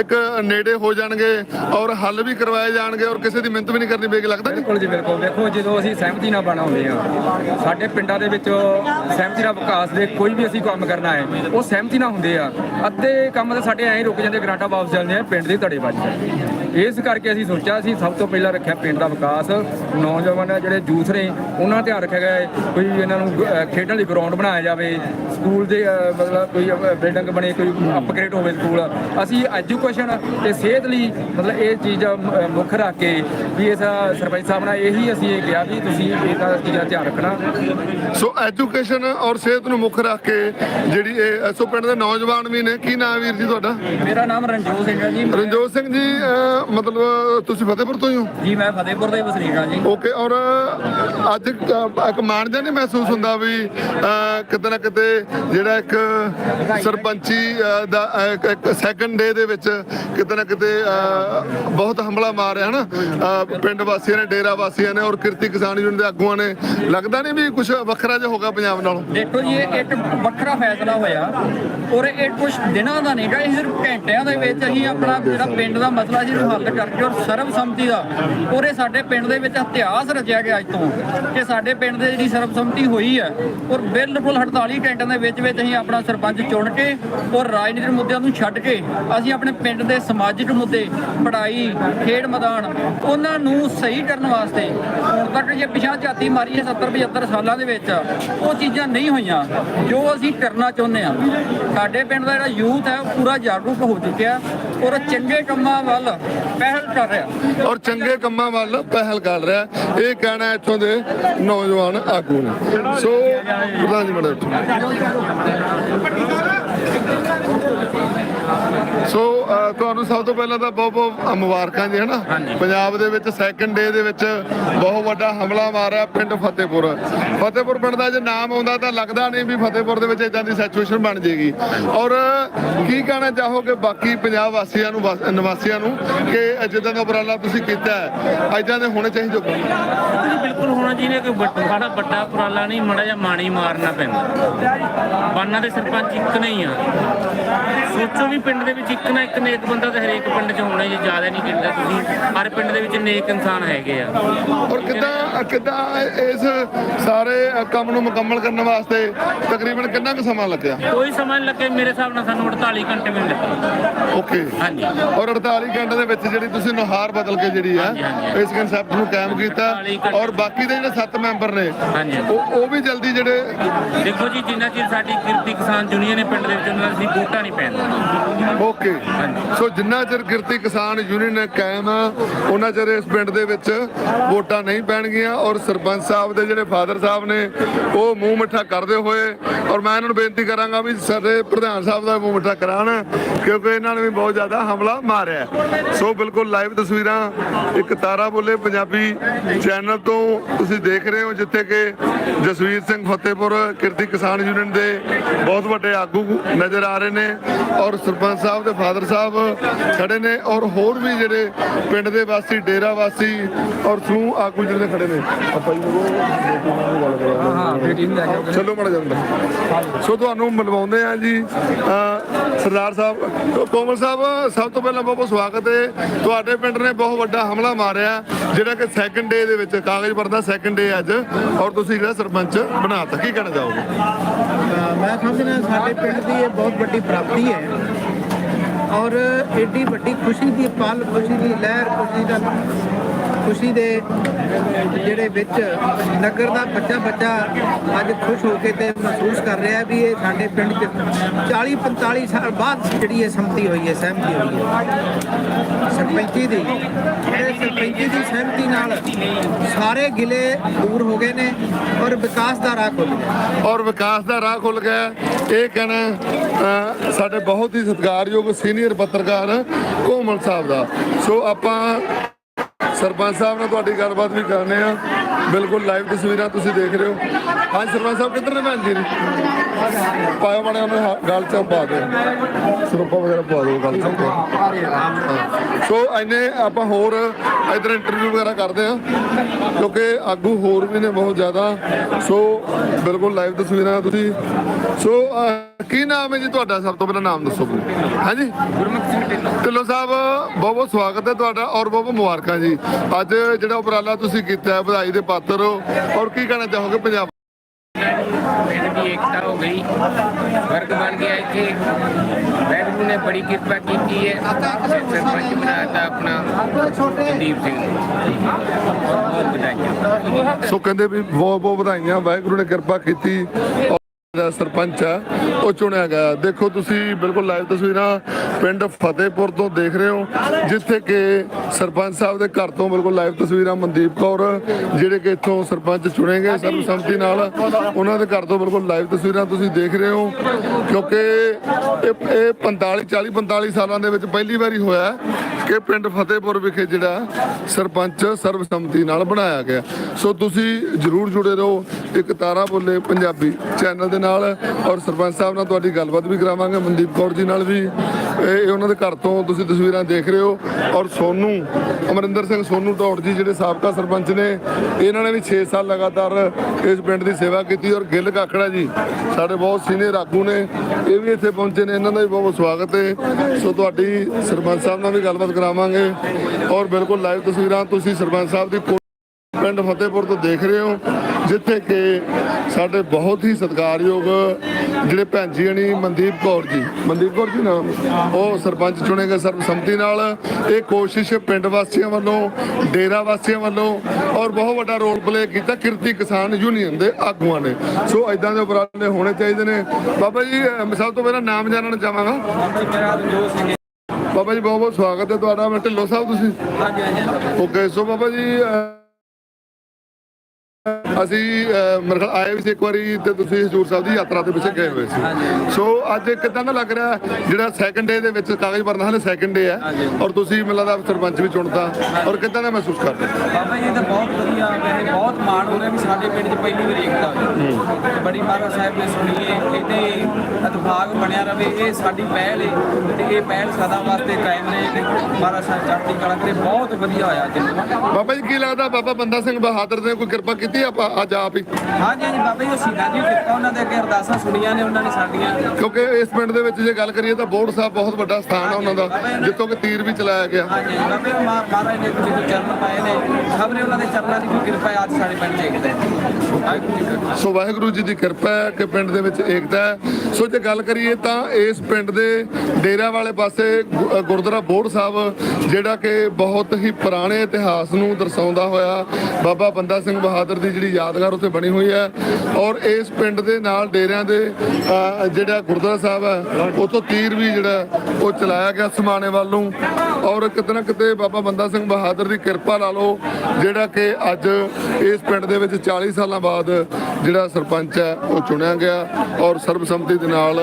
ਇੱਕ ਨੇੜੇ ਹੋ ਜਾਣਗੇ ਔਰ ਹੱਲ ਵੀ ਕਰਵਾਏ ਜਾਣਗੇ ਔਰ ਕਿਸੇ ਦੀ ਮਿਹਨਤ ਵੀ ਨਹੀਂ ਕਰਨੀ ਪਏਗੀ ਲੱਗਦਾ ਬਿਲਕੁਲ ਜੀ ਬਿਲਕੁਲ। ਦੇਖੋ ਜਦੋਂ ਅਸੀਂ ਸਹਿਮਤੀ ਨਾਲ ਬਣਾਉਂਦੇ ਆ ਸਾਡੇ ਪਿੰਡਾਂ ਦੇ ਵਿੱਚ ਸਹਿਮਤੀ ਨਾਲ ਵਿਕਾਸ ਦੇ ਕੋਈ ਵੀ ਅਸੀਂ ਕੰਮ ਕਰਨਾ ਹੈ ਉਹ ਸਹਿਮਤੀ ਨਾਲ ਹੁੰਦੇ ਆ। ਅੱਧੇ ਕੰਮ ਤਾਂ ਸਾਡੇ ਐਂ ਰੁਕ ਜਾਂਦੇ ਗਰਾਂਟਾਂ ਵਾਪਸ ਜਾਂਦੇ ਆ ਪਿੰਡ ਦੇ ਧੜੇ ਵੱਜ ਇਸ ਕਰਕੇ ਅਸੀਂ ਸੋਚਿਆ ਅਸੀਂ ਸਭ ਤੋਂ ਪਹਿਲਾਂ ਰੱਖਿਆ ਪਿੰਡ ਦਾ ਵਿਕਾਸ। ਨੌਜਵਾਨ ਜਿਹੜੇ ਯੂਥ ਨੇ ਉਹਨਾਂ ਦਾ ਧਿਆਨ ਰੱਖਿਆ ਗਿਆ ਹੈ। ਕੋਈ ਇਹਨਾਂ ਨੂੰ ਖੇਡਣ ਲਈ ਗਰਾਊਂਡ ਬਣਾਇਆ ਜਾਵੇ ਸਕੂਲ ਦੇ ਮਤਲਬ ਕੋਈ ਬਿਲਡਿੰਗ ਬਣੇ ਕੋਈ ਅਪਗ੍ਰੇਡ ਹੋਵੇ ਸਕੂਲ। ਅਸੀਂ ਐਜੂਕੇਸ਼ਨ ਤੇ ਸਿਹਤ ਲਈ ਮਤਲਬ ਇਹ ਚੀਜ਼ ਮੁੱਖ ਰੱਖ ਕੇ ਵੀ ਇਸ ਸਰਪੰਚ ਸਾਹਿਬ ਨਾਲ ਇਹੀ ਅਸੀਂ ਇਹ ਕਿਹਾ ਵੀ ਤੁਸੀਂ ਇਹਦਾ ਚੀਜ਼ਾਂ ਧਿਆਨ ਰੱਖਣਾ। ਸੋ ਐਜੂਕੇਸ਼ਨ ਔਰ ਸਿਹਤ ਨੂੰ ਮੁੱਖ ਰੱਖ ਕੇ ਜਿਹੜੀ ਇਹ ਸੋ ਪਿੰਡ ਦੇ ਨੌਜਵਾਨ ਵੀ ਨੇ ਕੀ ਨਾਮ ਵੀਰ ਜੀ ਤੁਹਾਡਾ? ਮੇਰਾ ਨਾਮ ਰਣਜੋਤ ਸਿੰਘ ਹੈ ਜੀ। ਰਣਜੋਤ ਸਿੰਘ ਜੀ ਮਤਲਬ ਤੁਸੀਂ ਫਤਿਹਪੁਰ ਤੋਂ ਹੀ ਹੋ? ਜੀ ਮੈਂ ਫਤਿਹਪੁਰ ਦਾ ਹੀ ਵਸਨੀਕ ਹਾਂ ਜੀ। ਓਕੇ ਔਰ ਅੱਜ ਇੱਕ ਮਾਣ ਜਿਹਾ ਨਹੀਂ ਮਹਿਸੂਸ ਹੁੰਦਾ ਵੀ ਕਿਤੇ ਨਾ ਕਿਤੇ ਜਿਹੜਾ ਇੱਕ ਸਰਪੰਚੀ ਦਾ ਇੱਕ- ਸੈਕੰਡ ਡੇ ਦੇ ਵਿੱਚ ਕਿਤੇ ਨਾ ਕਿਤੇ ਬਹੁਤ ਹਮਲਾ ਮਾਰਿਆ ਹਨਾ? ਪਿੰਡ ਵਾਸੀਆਂ ਨੇ ਡੇਰਾ ਵਾਸੀਆਂ ਨੇ ਔਰ ਕਿਰਤੀ ਕਿਸਾਨ ਯੂਨੀਅਨ ਦੇ ਆਗੂਆਂ ਨੇ। ਲੱਗਦਾ ਨਹੀਂ ਵੀ ਕੁਝ ਵੱਖਰਾ ਜਿਹਾ ਹੋਗਾ ਪੰਜਾਬ ਨਾਲੋਂ? ਦੇਖੋ ਜੀ ਇਹ ਇੱਕ ਵੱਖਰਾ ਫੈਸਲਾ ਹੋਇਆ ਔਰ ਇਹ ਕੁਝ ਦਿਨਾਂ ਦਾ ਨਹੀਂਗਾ ਇਹ ਸਿਰਫ ਘੰਟਿਆਂ ਦੇ ਵਿੱਚ ਅਸੀਂ ਆਪਣਾ ਜਿਹੜਾ ਪਿੰਡ ਦਾ ਮਸਲਾ ਸੀ ਹੱਲ ਕਰਕੇ ਔਰ ਸਰਬਸੰਮਤੀ ਦਾ ਔਰ ਇਹ ਸਾਡੇ ਪਿੰਡ ਦੇ ਵਿੱਚ ਇਤਿਹਾਸ ਰਚਿਆ ਗਿਆ ਅੱਜ ਤੋਂ ਕਿ ਸਾਡੇ ਪਿੰਡ ਦੇ ਜਿਹੜੀ ਸਰਬਸੰਮਤੀ ਹੋਈ ਹੈ ਔਰ ਬਿਲਕੁਲ 48 ਘੰਟਿਆਂ ਦੇ ਵਿੱਚ ਵਿੱਚ ਅਸੀਂ ਆਪਣਾ ਸਰਪੰਚ ਚੁਣ ਕੇ ਔਰ ਰਾਜਨੀਤਿਕ ਮੁੱਦਿਆਂ ਨੂੰ ਛੱਡ ਕੇ ਅਸੀਂ ਆਪਣੇ ਪਿੰਡ ਦੇ ਸਮਾਜਿਕ ਮੁੱਦੇ, ਪੜ੍ਹਾਈ, ਖੇਡ ਮੈਦਾਨ ਉਹਨਾਂ ਨੂੰ ਸਹੀ ਕਰਨ ਵਾਸਤੇ ਹੁਣ ਤੱਕ ਜੇ ਪਿਛਾ ਝਾਤੀ ਮਾਰੀ ਹੈ 70 75 ਸਾਲਾਂ ਦੇ ਵਿੱਚ ਉਹ ਚੀਜ਼ਾਂ ਨਹੀਂ ਹੋਈਆਂ, ਜੋ ਅਸੀਂ ਕਰਨਾ ਚਾਹੁੰਦੇ ਆ ਸਾਡੇ ਪਿੰਡ ਦਾ ਜਿਹੜਾ ਯੂਥ ਹੈ ਉਹ ਪੂਰਾ ਜਾਗਰੂਕ ਹੋ ਚੁੱਕਿਆ ਔਰ ਚੰਗੇ ਕੰਮਾਂ ਵੱਲ ਪਹਿਲ ਕਰ ਰਿਹਾ। ਔਰ ਚੰਗੇ ਕੰਮਾਂ ਵੱਲ ਪਹਿਲ ਕਰ ਰਿਹਾ। ਇਹ ਕਹਿਣਾ ਇੱਥੋਂ ਦੇ ਨੌਜਵਾਨ ਆਗੂ ਨੇ। ਸੋ, ਪ੍ਰਧਾਨ ਜੀ, ਮੜਾ ਸੋ ਤੁਹਾਨੂੰ ਸਭ ਤੋਂ ਪਹਿਲਾਂ ਤਾਂ ਬਹੁਤ ਬਹੁਤ ਮੁਬਾਰਕਾਂ ਜੀ ਹਨਾ? ਪੰਜਾਬ ਦੇ ਵਿੱਚ ਸੈਕੰਡ ਡੇ ਦੇ ਵਿੱਚ ਬਹੁਤ ਵੱਡਾ ਹਮਲਾ ਮਾਰਿਆ ਪਿੰਡ ਫਤਿਹਪੁਰ। ਫਤਿਹਪੁਰ ਪਿੰਡ ਦਾ ਜੇ ਨਾਮ ਆਉਂਦਾ ਤਾਂ ਲੱਗਦਾ ਨਹੀਂ ਵੀ ਫਤਿਹਪੁਰ ਦੇ ਵਿੱਚ ਇਦਾਂ ਦੀ ਸਿਚੁਏਸ਼ਨ ਬਣ ਜੇਗੀ। ਔਰ ਕੀ ਕਹਿਣਾ ਚਾਹੋਗੇ ਬਾਕੀ ਪੰਜਾਬ ਵਾਸੀਆਂ ਨੂੰ ਵਸ- ਨਿਵਾਸੀਆਂ ਨੂੰ ਕਿ ਜਿੱਦਾਂ ਦਾ ਉਪਰਾਲਾ ਤੁਸੀਂ ਕੀਤਾ ਹੈ ਇਦਾਂ ਦੇ ਹੋਣੇ ਚਾਹੀਦੇ ਜੀ ਬਿਲਕੁਲ ਹੋਣਾ ਚਾਹੀਦਾ ਕਿ ਬੜਾ ਵੱਡਾ ਉਪਰਾਲਾ ਨਹੀਂ ਮੜਾ ਜਿਹਾ ਮਾਣੀ ਮਾਰਨਾ ਪੈਂਦਾ। ਬਾਨਾ ਦੇ ਸਰਪੰਚ ਇੱਕ ਨਹੀਂ ਆ। ਸੋਚੋ ਵੀ ਪਿੰਡ ਦੇ ਵਿੱਚ ਇੱਕ ਨਾ ਇੱਕ ਨੇਕ ਬੰਦਾ ਤਾਂ ਹਰੇਕ ਪਿੰਡ 'ਚ ਹੋਣਾ ਜੇ ਜ਼ਿਆਦਾ ਨਹੀਂ ਕਿੰਦਾ ਤੁਸੀਂ। ਹਰ ਪਿੰਡ ਦੇ ਵਿੱਚ ਨੇਕ ਇਨਸਾਨ ਹੈਗੇ ਆ। ਔਰ ਕਿੱਦਾਂ ਕਿੱਦਾਂ ਇਸ ਸਾਰੇ ਕੰਮ ਨੂੰ ਮੁਕੰਮਲ ਕਰਨ ਵਾਸਤੇ ਤਕਰੀਬਨ ਕਿੰਨਾ ਕੁ ਸਮਾਂ ਲੱਗਿਆ? ਕੋਈ ਸਮਾਂ ਨਹੀਂ ਲੱਗੇ ਮੇਰੇ ਹਿਸਾਬ ਨਾਲ ਸਾਨੂੰ 48 ਘੰਟੇ ਲੱਗੇ ਓਕੇ। ਹਾਂਜੀ। ਔਰ 48 ਘੰਟੇ ਦੇ ਵਿੱਚ ਜਿਹੜੀ ਤੁਸੀਂ ਨੁਹਾਰ ਬਦਲ ਕੇ ਜਿਹੜੀ ਆ ਇਸ ਕਨਸੈਪਟ ਨੂੰ ਕਾਇਮ ਕੀਤਾ। 48 ਘੰਟੇ। ਔਰ ਬਾਕੀ ਦੇ ਜਿਹੜੇ 7 ਮੈਂਬਰ ਨੇ ਹਾਂਜੀ। ਉਹ ਉਹ ਵੀ ਜਲਦੀ ਜਿਹੜੇ ਦੇਖੋ ਜੀ ਜਿੰਨਾ ਚਿਰ ਸਾਡੀ ਕਿਰਤੀ ਕਿਸਾਨ ਯੂਨੀਅਨ ਨੇ ਪਿੰਡ ਦੇ ਵਿੱਚ ਉਹਨਾਂ ਅਸੀਂ ਵੋਟਾਂ ਨਹੀਂ ਪੈਂਦਾ ਓਕੇ। ਸੋ ਜਿੰਨਾ ਚਿਰ ਕਿਰਤੀ ਕਿਸਾਨ ਯੂਨੀਅਨ ਕਾਇਮ ਆ, ਉਹਨਾਂ ਚਿਰ ਇਸ ਪਿੰਡ ਦੇ ਵਿੱਚ ਵੋਟਾਂ ਨਹੀਂ ਪੈਣਗੀਆਂ ਔਰ ਸਰਪੰਚ ਸਾਹਿਬ ਦੇ ਜਿਹੜੇ ਫਾਦਰ ਸਾਹਿਬ ਨੇ, ਉਹ ਮੂੰਹ ਮਿੱਠਾ ਕਰਦੇ ਹੋਏ, ਔਰ ਮੈਂ ਇਹਨਾਂ ਨੂੰ ਬੇਨਤੀ ਕਰਾਂਗਾ ਵੀ ਸਾਡੇ ਪ੍ਰਧਾਨ ਸਾਹਿਬ ਦਾ ਮੂੰਹ ਮਿੱਠਾ ਕਰਾਉਣ, ਕਿਉਂਕਿ ਇਹਨਾਂ ਨੇ ਵੀ ਬਹੁਤ ਜ਼ਿਆਦਾ ਹਮਲਾ ਮਾਰਿਆ ਸੋ ਬਿਲਕੁਲ ਲਾਈਵ ਤਸਵੀਰਾਂ, ਇੱਕ ਤਾਰਾ ਬੋਲੇ ਪੰਜਾਬੀ ਚੈਨਲ ਤੋਂ ਤੁਸੀਂ ਦੇਖ ਰਹੇ ਹੋ, ਜਿੱਥੇ ਕਿ ਜਸਵੀਰ ਸਿੰਘ ਫਤਿਹਪੁਰ ਕਿਰਤੀ ਕਿਸਾਨ ਯੂਨੀਅਨ ਦੇ ਬਹੁਤ ਵੱਡੇ ਆਗੂ ਨਜ਼ਰ ਆ ਰਹੇ ਨੇ, ਔਰ ਸਰਪੰਚ ਸਾਹਿਬ ਦੇ ਫਾਦਰ ਸਾਹਿਬ ਖੜੇ ਨੇ ਔਰ ਹੋਰ ਵੀ ਜਿਹੜੇ ਪਿੰਡ ਦੇ ਵਾਸੀ, ਡੇਰਾ ਵਾਸੀ ਔਰ ਸਮੂਹ ਆਗੂ ਜਿਹੜੇ ਖੜੇ ਨੇ। ਆਪਾਂ ਜੀ ਨੂੰ ਚਲੋ ਮੜ ਜਾਂਦਾ ਸੋ ਤੁਹਾਨੂੰ ਮਿਲਵਾਉਂਦੇ ਆ ਜੀ। ਸਰਦਾਰ ਸਾਹਿਬ, ਕੋਮਲ ਸਾਹਿਬ, ਸਭ ਤੋਂ ਪਹਿਲਾਂ ਬਹੁਤ ਸਵਾਗਤ ਹੈ। ਤੁਹਾਡੇ ਪਿੰਡ ਨੇ ਬਹੁਤ ਵੱਡਾ ਹਮਲਾ ਮਾਰਿਆ, ਜਿਹੜਾ ਕਿ ਸੈਕੰਡ ਡੇ ਦੇ ਵਿੱਚ, ਕਾਗਜ਼ ਭਰਦਾ ਸੈਕੰਡ ਡੇ ਅੱਜ। ਔਰ ਤੁਸੀਂ ਜਿਹੜਾ ਸਰਪੰਚ ਬਣਾਤਾ, ਕੀ ਕਹਿਣਾ ਚਾਹੋਗੇ? ਮੈਂ ਸਮਝਦਾ ਸਾਡੇ ਪਿੰਡ ਦੀ ਇਹ ਬਹੁਤ ਵੱਡੀ ਪ੍ਰਾਪਤੀ ਹੈ। ਔਰ ਐਡੀ ਵੱਡੀ ਖੁਸ਼ੀ ਦੀ ਪਲ ਖੁਸ਼ੀ ਦੀ ਲਹਿਰ ਖੁਸ਼ੀ ਦਾ ਖੁਸ਼ੀ ਦੇ ਜਿਹੜੇ ਵਿੱਚ ਨਗਰ ਦਾ ਬੱਚਾ ਬੱਚਾ ਅੱਜ ਖੁਸ਼ ਹੋ ਕੇ ਤੇ ਮਹਿਸੂਸ ਕਰ ਰਿਹਾ ਵੀ ਇਹ ਸਾਡੇ ਪਿੰਡ 'ਚ 40 45 ਸਾਲ ਬਾਅਦ ਜਿਹੜੀ ਇਹ ਸੰਮਤੀ ਹੋਈ ਹੈ, ਸਹਿਮਤੀ ਹੋਈ ਹੈ। ਸਰਪੰਚੀ ਦੀ ਇਹ ਸਰਪੰਚੀ ਦੀ ਸਹਿਮਤੀ ਨਾਲ ਸਾਰੇ ਗਿਲੇ ਦੂਰ ਹੋ ਗਏ ਨੇ ਔਰ ਵਿਕਾਸ ਦਾ ਰਾਹ ਖੁੱਲ ਗਿਆ। ਔਰ ਵਿਕਾਸ ਦਾ ਰਾਹ ਖੁੱਲ ਗਿਆ। ਇਹ ਕਹਿਣਾ ਸਾਡੇ ਬਹੁਤ ਹੀ ਸਤਿਕਾਰਯੋਗ ਸੀਨੀਅਰ ਪੱਤਰਕਾਰ ਕੋਮਲ ਸਾਹਿਬ ਦਾ। ਸੋ ਆਪਾਂ ਸਰਪੰਚ ਸਾਹਿਬ ਨਾਲ ਤੁਹਾਡੀ ਗੱਲਬਾਤ ਵੀ ਕਰਨੇ ਆ। ਬਿਲਕੁਲ ਲਾਈਵ ਤਸਵੀਰਾਂ ਤੁਸੀਂ ਦੇਖ ਰਹੇ ਹੋ। ਹਾਂਜੀ ਸਰਪੰਚ ਸਾਹਿਬ ਕਿੱਧਰ ਨੇ ਭੈਣ ਜੀ? ਪਾਇਓ ਬਣੇ ਉਹਨੇ ਗੱਲ ਚ ਪਾ ਦਿਓ। ਸਰੂਪਾ ਵਗੈਰਾ ਪਾ ਦਿਓ ਗੱਲ ਚ ਹਾਂ। ਸੋ ਐਨੇ ਆਪਾਂ ਹੋਰ ਇਧਰ ਇੰਟਰਵਿਊ ਵਗੈਰਾ ਕਰਦੇ ਆ ਕਿਉਂਕਿ ਆਗੂ ਹੋਰ ਵੀ ਨੇ ਬਹੁਤ ਜ਼ਿਆਦਾ। ਸੋ ਬਿਲਕੁਲ ਲਾਈਵ ਤਸਵੀਰਾਂ ਤੁਸੀਂ। ਸੋ ਕੀ ਨਾਮ ਹੈ ਜੀ ਤੁਹਾਡਾ? ਸਭ ਤੋਂ ਪਹਿਲਾਂ ਨਾਮ ਦੱਸੋ। ਹਾਂਜੀ? ਗੁਰਮੁਖ ਸਿੰਘ ਢਿੱਲੋਂ ਸਾਹਿਬ ਬਹੁਤ ਬਹੁਤ ਸਵਾਗਤ ਹੈ ਤੁਹਾਡਾ ਔਰ ਬਹੁਤ ਬਹੁਤ ਮੁਬਾਰਕਾਂ ਜੀ। ਅੱਜ ਜਿਹੜਾ ਉਪਰਾਲਾ ਤੁਸੀਂ ਕੀਤਾ ਹੈ ਵਧਾਈ ਦੇ ਪਾਤਰ ਹੋ। ਔਰ ਕੀ ਕਹਿਣਾ ਚਾਹੋਗੇ ਪੰਜਾਬ? ਦੀ ਏਕਤਾ ਹੋ ਗਈ ਵਰਗ ਬਣ ਗਿਆ ਇੱਥੇ। ਵੈਗਰੂ ਨੇ ਬੜੀ ਕਿਰਪਾ ਕੀਤੀ ਹੈ। ਸਰਪੰਚ ਬਣਾਤਾ ਆਪਣਾ ਸੰਦੀਪ ਸਿੰਘ ਨੂੰ ਬਹੁਤ ਵਧਾਈਆਂ। ਸੋ ਕਹਿੰਦੇ ਵੀ ਬਹੁਤ ਬਹੁਤ ਵਧਾਈਆਂ। ਵਾਹਿਗੁਰੂ ਨੇ ਕਿਰਪਾ ਕੀਤੀ। ਔਰ ਜਿਹੜਾ ਸਰਪੰਚ ਆ ਉਹ ਚੁਣਿਆ ਗਿਆ। ਦੇਖੋ ਤੁਸੀਂ ਬਿਲਕੁਲ ਲਾਈਵ ਤਸਵੀਰਾਂ ਪਿੰਡ ਫਤਿਹਪੁਰ ਤੋਂ ਦੇਖ ਰਹੇ ਹੋ, ਜਿੱਥੇ ਕਿ ਸਰਪੰਚ ਸਾਹਿਬ ਦੇ ਘਰ ਤੋਂ ਬਿਲਕੁਲ ਲਾਈਵ ਤਸਵੀਰਾਂ ਮਨਦੀਪ ਕੌਰ, ਜਿਹੜੇ ਕਿ ਇੱਥੋਂ ਸਰਪੰਚ ਚੁਣੇ ਗਏ ਸਰਬਸੰਮਤੀ ਨਾਲ। ਉਹਨਾਂ ਦੇ ਘਰ ਤੋਂ ਬਿਲਕੁਲ ਲਾਈਵ ਤਸਵੀਰਾਂ ਤੁਸੀਂ ਦੇਖ ਰਹੇ ਹੋ, ਕਿਉਂਕਿ ਇਹ ਇਹ 45 40 45 ਸਾਲਾਂ ਦੇ ਵਿੱਚ ਪਹਿਲੀ ਵਾਰੀ ਹੋਇਆ ਕਿ ਪਿੰਡ ਫਤਿਹਪੁਰ ਵਿਖੇ ਜਿਹੜਾ ਸਰਪੰਚ ਸਰਬਸੰਮਤੀ ਨਾਲ ਬਣਾਇਆ ਗਿਆ। ਸੋ ਤੁਸੀਂ ਜਰੂਰ ਜੁੜੇ ਰਹੋ, ਇੱਕ ਤਾਰਾ ਬੋਲੇ ਪੰਜਾਬੀ ਚੈਨਲ ਦੇ ਨਾਲ ਔਰ ਸਰਪੰਚ ਸਾਹਿਬ ਨਾਲ ਤੁਹਾਡੀ ਗੱਲਬਾਤ ਵੀ ਕਰਾਵਾਂਗੇ, ਮਨਦੀਪ ਕੌਰ ਜੀ ਨਾਲ ਵੀ। ਇਹ ਉਹਨਾਂ ਦੇ ਘਰ ਤੋਂ ਤੁਸੀਂ ਤਸਵੀਰਾਂ ਦੇਖ ਰਹੇ ਹੋ। ਔਰ ਸੋਨੂ, ਅਮਰਿੰਦਰ ਸਿੰਘ ਸੋਨੂ ਢੋੜ ਜੀ ਜਿਹੜੇ ਸਾਬਕਾ ਸਰਪੰਚ ਨੇ, ਇਹਨਾਂ ਨੇ ਵੀ 6 ਸਾਲ ਲਗਾਤਾਰ ਇਸ ਪਿੰਡ ਦੀ ਸੇਵਾ ਕੀਤੀ। ਔਰ ਗਿੱਲ ਕਾਖੜਾ ਜੀ, ਸਾਡੇ ਬਹੁਤ ਸੀਨੀਅਰ ਆਗੂ ਨੇ, ਇਹ ਵੀ ਇੱਥੇ ਪਹੁੰਚੇ ਨੇ, ਇਹਨਾਂ ਦਾ ਵੀ ਬਹੁਤ ਸਵਾਗਤ ਹੈ। ਸੋ ਤੁਹਾਡੀ ਸਰਪੰਚ ਸਾਹਿਬ ਨਾਲ ਵੀ ਗੱਲਬਾਤ ਕਰਾਵਾਂਗੇ। ਔਰ ਬਿਲਕੁਲ ਲਾਈਵ ਤਸਵੀਰਾਂ ਤੁਸੀਂ ਸਰਪੰਚ ਸਾਹਿਬ ਦੀ ਪਿੰਡ ਫਤਿਹਪੁਰ ਤੋਂ ਦੇਖ ਰਹੇ ਹੋ ਜਿੱਥੇ ਕਿ ਸਾਡੇ ਬਹੁਤ ਹੀ ਸਤਿਕਾਰਯੋਗ ਜਿਹੜੇ ਭੈਣ ਜੀ ਹਣੀ ਮਨਦੀਪ ਕੌਰ ਜੀ। ਮਨਦੀਪ ਕੌਰ ਜੀ ਨਾਮ? ਉਹ ਸਰਪੰਚ ਚੁਣੇ ਗਏ ਸਰਬਸੰਮਤੀ ਨਾਲ। ਇਹ ਕੋਸ਼ਿਸ਼ ਪਿੰਡ ਵਾਸੀਆਂ ਵੱਲੋਂ ਡੇਰਾ ਵਾਸੀਆਂ ਵੱਲੋਂ ਔਰ ਬਹੁਤ ਵੱਡਾ ਰੋਲ ਪਲੇ ਕੀਤਾ। ਕਿਰਤੀ ਕਿਸਾਨ ਯੂਨੀਅਨ ਦੇ ਆਗੂਆਂ ਨੇ। ਸੋ ਇਦਾਂ ਦੇ ਉਪਰਾਲੇ ਹੋਣੇ ਚਾਹੀਦੇ ਨੇ। ਬਾਬਾ ਜੀ ਸਭ ਤੋਂ ਪਹਿਲਾਂ ਨਾਮ ਜਾਣਨਾ ਚਾਹਾਂਗਾ। ਬਾਬਾ ਜੀ ਬਹੁਤ ਬਹੁਤ ਸਵਾਗਤ ਹੈ ਤੁਹਾਡਾ। ਮੈਂ ਢਿੱਲੋਂ ਸਾਹਿਬ ਤੁਸੀਂ? ਹਾਂਜੀ ਹਾਂਜੀ। ਓਕੇ ਸੋ ਬਾਬਾ ਜੀ ਅਸੀਂ ਮੇਰੇ ਖਿਆਲ ਆਏ ਵੀ ਸੀ ਇੱਕ ਵਾਰੀ ਤੇ ਤੁਸੀਂ ਹਜੂਰ ਸਾਹਿਬ ਦੀ ਯਾਤਰਾ ਦੇ ਵਿੱਚ ਗਏ ਹੋਏ ਸੀ। ਸੋ ਅੱਜ ਕਿਦਾਂ ਦਾ ਲੱਗ ਰਿਹਾ ਜਿਹੜਾ ਸੈਕੰਡ ਡੇ ਦੇ ਵਿੱਚ ਕਾਗਜ਼ ਭਰਨਾ ਹਲੇ ਸੈਕੰਡ ਡੇ ਹੈ ਔਰ ਤੁਸੀਂ ਮੈਨੂੰ ਲੱਗਦਾ ਸਰਪੰਚ ਵੀ ਚੁਣਤਾ ਔਰ ਕਿਦਾਂ ਦਾ ਮਹਿਸੂਸ ਕਰਦੇ? ਬਾਬਾ ਜੀ ਤਾਂ ਬਹੁਤ ਵਧੀਆ ਵੈਸੇ ਬਹੁਤ ਮਾਣ ਹੋ ਰਿਹਾ ਵੀ ਸਾਡੇ ਪਿੰਡ 'ਚ ਪਹਿਲੀ ਵਾਰੀ ਏਕਤਾ ਹੋਈ। ਬੜੀ ਮਹਾਰਾਜ ਸਾਹਿਬ ਨੇ ਸੁਣੀ ਹੈ ਇਹਦੇ ਅਦਭਾਗ ਬਣਿਆ ਰਵੇ ਇਹ ਸਾਡੀ ਪਹਿਲ ਹੈ ਤੇ ਇਹ ਪਹਿਲ ਸਦਾ ਵਾਸਤੇ ਕਾਇਮ ਰਹੇ ਮਹਾਰਾਜ ਸਾਹਿਬ ਚੜ੍ਹਦੀ ਕਲਾ ਕਰੇ ਬਹੁਤ ਵਧੀਆ ਹੋਇਆ ਅੱਜ। ਬਾਬਾ ਜੀ ਕੀ ਲੱਗਦਾ ਬਾਬਾ ਬੰਦਾ ਸਿੰਘ ਬਹਾਦਰ ਨੇ ਕੋਈ ਕਿਰਪਾ ਕੀਤੀ ਆਪਾਂ ਅੱਜ ਆਪ ਹੀ। ਹਾਂਜੀ ਹਾਂਜੀ ਬਾਬਾ ਜੀ ਉਹ ਸ਼ਹੀਦਾਂ ਦੀ ਕਿਰਪਾ ਉਹਨਾਂ ਦੇ ਅੱਗੇ ਅਰਦਾਸਾਂ ਸੁਣੀਆਂ ਨੇ ਉਹਨਾਂ ਨੇ ਸਾਡੀਆਂ। ਕਿਉਂਕਿ ਇਸ ਪਿੰਡ ਦੇ ਵਿੱਚ ਜੇ ਗੱਲ ਕਰੀਏ ਤਾਂ ਬੋਰਡ ਸਾਹਿਬ ਬਹੁਤ ਵੱਡਾ ਸਥਾਨ ਹੈ ਉਹਨਾਂ ਦਾ ਜਿੱਥੋਂ ਕਿ ਤੀਰ ਵੀ ਚਲਾਇਆ ਗਿਆ। ਹਾਂਜੀ ਬਾਬਾ ਜੀ ਮਹਾ- ਮਹਾਰਾਜ ਨੇ ਕੁਝ ਚਰਨ ਪਾਏ ਨੇ। ਖਬਰੇ ਉਹਨਾਂ ਦੇ ਚਰਨਾਂ ਦੀ ਕੋਈ ਕਿਰਪਾ ਹੈ ਅੱਜ ਸਾਡੇ ਪਿੰਡ ਹੈ। ਵਾਹਿਗੁਰੂ ਜੀ ਕਾ ਸੋ ਵਾਹਿਗੁਰੂ ਜੀ ਦੀ ਕਿਰਪਾ ਹੈ ਕਿ ਪਿੰਡ ਦੇ ਵਿੱਚ ਏਕਤਾ ਹੈ। ਸੋ ਜੇ ਗੱਲ ਕਰੀਏ ਤਾਂ ਇਸ ਪਿੰਡ ਦੇ ਡੇਰਾ ਵਾਲੇ ਪਾਸੇ ਗੁ- ਅ, ਗੁਰਦੁਆਰਾ ਬੋੜ ਸਾਹਿਬ ਜਿਹੜਾ ਕਿ ਬਹੁਤ ਹੀ ਪੁਰਾਣੇ ਇਤਿਹਾਸ ਨੂੰ ਦਰਸਾਉਂਦਾ ਹੋਇਆ ਬਾਬਾ ਬੰਦਾ ਸਿੰਘ ਬਹਾਦਰ ਦੀ ਜਿਹੜੀ ਯਾਦਗਾਰ ਉੱਥੇ ਬਣੀ ਹੋਈ ਹੈ ਔਰ ਇਸ ਪਿੰਡ ਦੇ ਨਾਲ ਡੇਰਿਆਂ ਦੇ ਜਿਹੜਾ ਗੁਰਦੁਆਰਾ ਸਾਹਿਬ ਹੈ ਉਤੋਂ ਤੀਰ ਵੀ ਜਿਹੜਾ ਉਹ ਚਲਾਇਆ ਗਿਆ ਸਮਾਣੇ ਵੱਲ ਨੂੰ। ਔਰ ਕਿਤੇ ਨਾ ਕਿਤੇ ਬਾਬਾ ਬੰਦਾ ਸਿੰਘ ਬਹਾਦਰ ਦੀ ਕਿਰਪਾ ਲਾ ਲਓ, ਜਿਹੜਾ ਕਿ ਅੱਜ ਇਸ ਪਿੰਡ ਦੇ ਵਿੱਚ 40 ਸਾਲਾਂ ਬਾਅਦ ਜਿਹੜਾ ਸਰਪੰਚ ਹੈ, ਉਹ ਚੁਣਿਆ ਗਿਆ। ਔਰ ਸਰਬਸੰਮਤੀ ਦੇ ਨਾਲ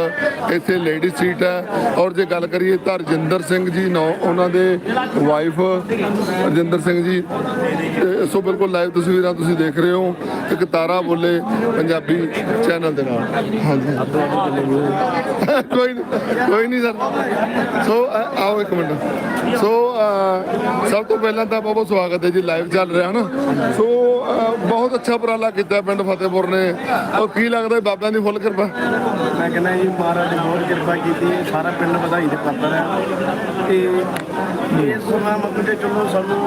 ਇੱਥੇ ਲੇਡੀ ਸੀਟ ਹੈ। ਔਰ ਜੇ ਗੱਲ ਕਰੀਏ ਤਾਂ ਰਜਿੰਦਰ ਸਿੰਘ ਜੀ ਨੌ, ਉਹਨਾਂ ਦੇ ਵਾਈਫ ਰਜਿੰਦਰ ਸਿੰਘ ਜੀ ਸੋ ਬਿਲਕੁਲ ਲਾਈਵ ਤਸਵੀਰਾਂ ਤੁਸੀਂ ਦੇਖ ਰਹੇ ਹੋ ਇੱਕ ਤਾਰਾ ਬੋਲੇ ਪੰਜਾਬੀ ਚੈਨਲ ਦੇ ਨਾਲ। ਹਾਂਜੀ। ਕੋਈ ਨਹੀਂ ਕੋਈ ਨਹੀਂ ਸਰ। ਸੋ ਆਓ ਇੱਕ ਮਿੰਟ। ਸੋ ਸਭ ਤੋਂ ਪਹਿਲਾਂ ਤਾਂ ਬਹੁਤ ਬਹੁਤ ਸਵਾਗਤ ਹੈ ਜੀ ਲਾਈਵ ਚੱਲ ਰਿਹਾ ਨਾ। ਸੋ ਬਹੁਤ ਅੱਛਾ ਉਪਰਾਲਾ ਕੀਤਾ ਪਿੰਡ ਫਤਿਹਪੁਰ ਨੇ। ਔਰ ਕੀ ਲੱਗਦਾ ਬਾਬਿਆਂ ਦੀ ਫੁੱਲ ਕਿਰਪਾ? ਮੈਂ ਕਹਿੰਦਾ ਜੀ, ਮਹਾਰਾਜ ਨੇ ਬਹੁਤ ਕਿਰਪਾ ਕੀਤੀ। ਹੈ ਸਾਰਾ ਪਿੰਡ ਵਧਾਈ ਦੇ ਪਾਤਰ ਹੈ। ਤੇ ਇਸ ਸਮਾਂ ਮਤਲਬ ਕਿ ਚਲੋ ਸਾਨੂੰ,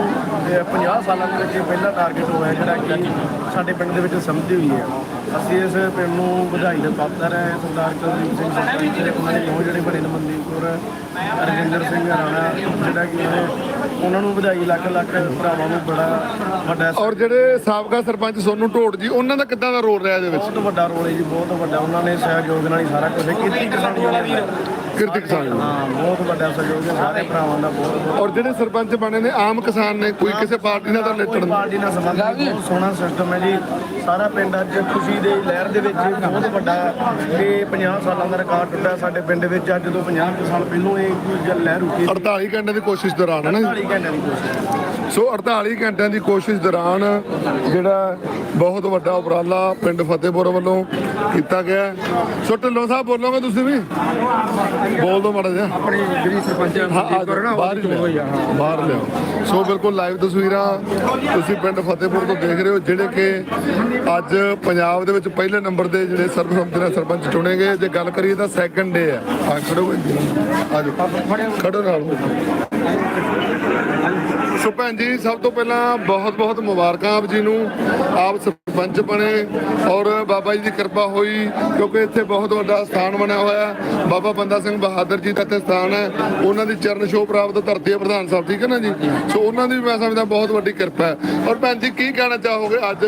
ਇਹ 50 ਸਾਲਾਂ ਦੇ ਵਿੱਚ ਪਹਿਲਾ ਟਾਰਗੇਟ ਹੋਇਆ ਜਿਹੜਾ ਕਿ ਸਾਡੇ ਪਿੰਡ ਦੇ ਵਿੱਚ ਸਮਝੀ ਹੋਈ ਹੈ। ਅਸੀਂ ਇਸ ਪਿੰਡ ਨੂੰ ਵਧਾਈ ਦੇ ਪਾਤਰ ਹੈ ਸਰਦਾਰ ਕੁਲਦੀਪ ਸਿੰਘ ਸਰਪੰਚ ਦੇ ਉਹਨਾਂ ਦੇ ਦੋ ਜਿਹੜੇ ਬੜੇ ਨੇ ਮਨਦੀਪ ਕੌਰ ਰਜਿੰਦਰ ਸਿੰਘ ਰਾਣਾ ਜਿਹੜਾ ਕਿ ਉਹਨੇ- ਉਹਨਾਂ ਨੂੰ ਵਧਾਈ ਲੱਖ ਲੱਖ ਭਰਾਵਾਂ ਨੂੰ ਬੜਾ ਵੱਡਾ ਔਰ ਜਿਹੜੇ ਸਾਬਕਾ ਸਰਪੰਚ ਸੋਨੂ ਢੋਟ ਜੀ ਉਹਨਾਂ ਦਾ ਕਿੱਦਾਂ ਦਾ ਰੋਲ ਰਿਹਾ ਇਹਦੇ ਵਿੱਚ? ਬਹੁਤ ਵੱਡਾ ਰੋਲ ਹੈ ਜੀ ਬਹੁਤ ਵੱਡਾ। ਉਹਨਾਂ ਨੇ ਸਹਿਯੋਗ ਨਾਲ ਹੀ ਸਾਰਾ ਕੁਝ ਕੀਤੀ। ਕਿਸਾਨ ਦਾ? ਕਿਰਤੀ ਕਿਸਾਨ। ਹਾਂ ਬਹੁਤ ਵੱਡਾ ਸਹਿਯੋਗ ਹੈ ਸਾਰੇ ਭਰਾਵਾਂ ਦਾ ਬਹੁਤ ਬਹੁਤ। ਔਰ ਜਿਹੜੇ ਸਰਪੰਚ ਬਣੇ ਨੇ ਆਮ ਕਿਸਾਨ ਨੇ ਕੋਈ ਕਿਸੇ ਪਾਰਟੀ ਨਾਲ ਤਾਂ ਕੋਈ ਰਿਲੇਟਡ ਪਾਰਟੀ ਨਾਲ ਸੰਬੰਧ ਨਹੀਂ ਬਹੁਤ ਸੋਹਣਾ ਸਿਸਟਮ ਹੈ ਜੀ। ਸਾਰਾ ਪਿੰਡ ਅੱਜ ਖੁਸ਼ੀ ਦੇ ਲਹਿਰ ਦੇ ਵਿੱਚ ਬਹੁਤ ਵੱਡਾ ਕਿ 50 ਸਾਲਾਂ ਦਾ ਰਿਕਾਰਡ ਟੁੱਟਾ ਸਾਡੇ ਪਿੰਡ ਵਿੱਚ। ਅੱਜ ਤੋਂ 50 ਕੁ ਸਾਲ ਪਹਿਲੋਂ ਇਹ ਗੱਲ ਲਹਿਰ ਉੱਠੀ 48 ਘੰਟੇ ਦੀ ਕੋਸ਼ਿਸ਼ ਦੌਰਾਨ ਹੈ ਨਾ ਜੀ? 40 ਘੰਟਿਆਂ ਦੀ ਕੋਸ਼ਿਸ਼। ਸੋ 48 ਘੰਟਿਆਂ ਦੀ ਕੋਸ਼ਿਸ਼ ਦੌਰਾਨ ਜਿਹੜਾ ਬਹੁਤ ਵੱਡਾ ਉਪਰਾਲਾ ਪਿੰਡ ਫਤਿਹਪੁਰ ਵੱਲੋਂ ਕੀਤਾ ਗਿਆ। ਸੋ ਢਿੱਲੋਂ ਸਾਹਿਬ ਬੋਲੋਗੇ ਤੁਸੀਂ ਵੀ? ਬੋਲ ਦੋ ਮਾੜਾ ਜਿਹਾ। ਆਪਣੀ ਜਿਹੜੀ ਸਰਪੰਚ ਆ ਜਾਓ, ਬਾਹਰ ਬਾਹਰ ਲਿਆਓ। ਸੋ ਬਿਲਕੁਲ ਲਾਈਵ ਤਸਵੀਰਾਂ ਤੁਸੀਂ ਪਿੰਡ ਫਤਿਹਪੁਰ ਤੋਂ ਦੇਖ ਰਹੇ ਹੋ ਜਿਹੜੇ ਕਿ ਅੱਜ ਪੰਜਾਬ ਦੇ ਵਿੱਚ ਪਹਿਲੇ ਨੰਬਰ ਦੇ ਜਿਹੜੇ ਸਰਬਸੰਮਤੀ ਨਾਲ ਸਰਪੰਚ ਚੁਣੇ ਗਏ। ਜੇ ਗੱਲ ਕਰੀਏ ਤਾਂ ਸੈਕੰਡ ਡੇ ਹੈ ਆ ਖੜੋ ਖੜੋ ਨਾਲ। ਸੋ ਭੈਣ ਜੀ, ਸਭ ਤੋਂ ਪਹਿਲਾਂ ਬਹੁਤ ਬਹੁਤ ਮੁਬਾਰਕਾਂ ਆਪ ਜੀ ਨੂੰ। ਆਪ ਸਰਪੰਚ ਬਣੇ ਔਰ ਬਾਬਾ ਜੀ ਦੀ ਕਿਰਪਾ ਹੋਈ ਕਿਉਂਕਿ ਇੱਥੇ ਬਹੁਤ ਵੱਡਾ ਸਥਾਨ ਬਣਿਆ ਹੋਇਆ। ਬਾਬਾ ਬੰਦਾ ਸਿੰਘ ਬਹਾਦਰ ਜੀ ਦਾ ਇੱਥੇ ਸਥਾਨ ਹੈ। ਉਹਨਾਂ ਦੀ ਚਰਨ ਛੋਹ ਪ੍ਰਾਪਤ ਧਰਤੀ ਹੈ ਪ੍ਰਧਾਨ ਸਾਹਿਬ, ਠੀਕ ਹੈ ਨਾ ਜੀ? ਸੋ ਉਹਨਾਂ ਦੀ ਵੀ ਮੈਂ ਸਮਝਦਾ ਬਹੁਤ ਵੱਡੀ ਕਿਰਪਾ ਹੈ। ਔਰ ਭੈਣ ਜੀ, ਕੀ ਕਹਿਣਾ ਚਾਹੋਗੇ ਅੱਜ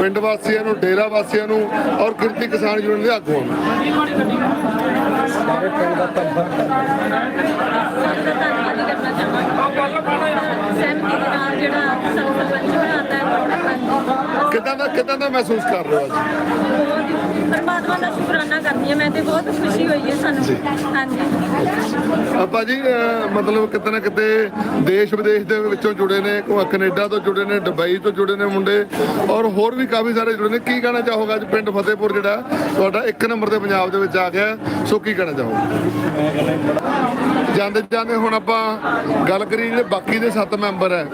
ਪਿੰਡ ਵਾਸੀਆਂ ਨੂੰ, ਡੇਰਾ ਵਾਸੀਆਂ ਨੂੰ ਔਰ ਕਿਰਤੀ ਕਿਸਾਨ ਯੂਨੀਅਨ ਦੇ ਆਗੂਆਂ ਨੂੰ? ਸਹਿਮਤੀ ਦੇ ਨਾਲ ਜਿਹੜਾ ਸਰਪੰਚ ਬਣਾਉਂਦਾ ਹੈ ਕਿੱਦਾਂ ਦਾ ਕਿੱਦਾਂ ਦਾ ਮਹਿਸੂਸ ਕਰ ਰਹੇ ਹੋ ਅੱਜ? ਪਰਮਾਤਮਾ ਦਾ ਸ਼ੁਕਰਾਨਾ ਕਰਦੀ ਹਾਂ ਮੈਂ ਤੇ ਬਹੁਤ ਖੁਸ਼ੀ ਹੋਈ ਹੈ ਸਾਨੂੰ। ਹਾਂਜੀ। ਆਪਾਂ ਜੀ ਮਤਲਬ ਕਿਤੇ ਨਾ ਕਿਤੇ ਦੇਸ਼ ਵਿਦੇਸ਼ ਦੇ ਵਿੱਚੋਂ ਜੁੜੇ ਨੇ ਕੈਨੇਡਾ ਤੋਂ ਜੁੜੇ ਨੇ ਦੁਬਈ ਤੋਂ ਜੁੜੇ ਨੇ ਮੁੰਡੇ ਔਰ ਹੋਰ ਵੀ ਕਾਫੀ ਸਾਰੇ ਜੁੜੇ ਨੇ। ਕੀ ਕਹਿਣਾ ਚਾਹੋਗੇ ਅੱਜ ਪਿੰਡ ਫਤਿਹਪੁਰ ਜਿਹੜਾ ਤੁਹਾਡਾ ਇੱਕ ਨੰਬਰ ਤੇ ਪੰਜਾਬ ਦੇ ਵਿੱਚ ਆ ਗਿਆ ਸੋ ਕੀ ਕਹਿਣਾ ਚਾਹੋਗੇ? ਜਾਂਦੇ ਜਾਂਦੇ ਹੁਣ ਆਪਾਂ ਗੱਲ ਕਰੀ ਜਿਹੜੇ ਬਾਕੀ ਦੇ 7 ਮੈਂਬਰ ਹੈ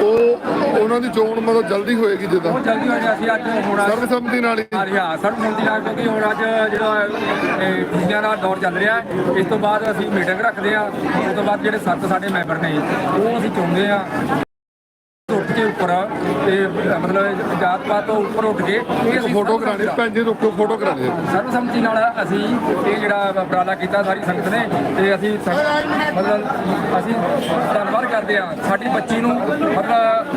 ਉਹ ਉਹਨਾਂ ਦੀ ਚੋਣ ਮਤਲਬ ਜਲਦੀ ਹੋਏਗੀ ਜਿੱਦਾਂ। ਬਹੁਤ ਜਲਦੀ ਹੋ ਗਿਆ ਸੀ ਅੱਜ ਹੁਣ ਸਰਬਸੰਮਤੀ ਨਾਲ ਹੀ। ਆ ਰਿਹਾ ਸਰਬਸੰਮਤੀ ਨਾਲ ਕਿਉਂਕਿ ਹੁਣ ਅੱਜ ਜਿਹੜਾ ਇਹ ਖੁਸ਼ੀਆਂ ਦਾ ਦੌਰ ਚੱਲ ਰਿਹਾ ਹੈ, ਇਸ ਤੋਂ ਬਾਅਦ ਅਸੀਂ ਮੀਟਿੰਗ ਰੱਖਦੇ ਆ ਉਸ ਤੋਂ ਬਾਅਦ ਜਿਹੜੇ ਸੱਤ ਸਾਡੇ ਮੈਂਬਰ ਨੇ ਉਹ ਅਸੀਂ ਚੁਣਦੇ ਆ ਕੇ ਉੱਪਰ ਤੇ ਮਤਲਬ ਜਾਤ ਪਾਤ ਤੋਂ ਉੱਪਰ ਉੱਠ ਕੇ ਇਹ ਫੋਟੋ ਕਰਾਣੀ ਭੈਣ ਜੀ ਰੁਕੋ ਫੋਟੋ ਕਰਾਣੀ ਹੈ। ਸਰਬਸੰਮਤੀ ਨਾਲ ਅਸੀਂ ਇਹ ਜਿਹੜਾ ਉਪਰਾਲਾ ਕੀਤਾ ਸਾਰੀ ਸੰਗਤ ਨੇ ਤੇ ਅਸੀਂ ਮਤਲਬ ਅਸੀਂ ਧੰਨਵਾਦ ਕਰਦੇ ਆ ਸਾਡੀ ਬੱਚੀ ਨੂੰ ਮਤਲਬ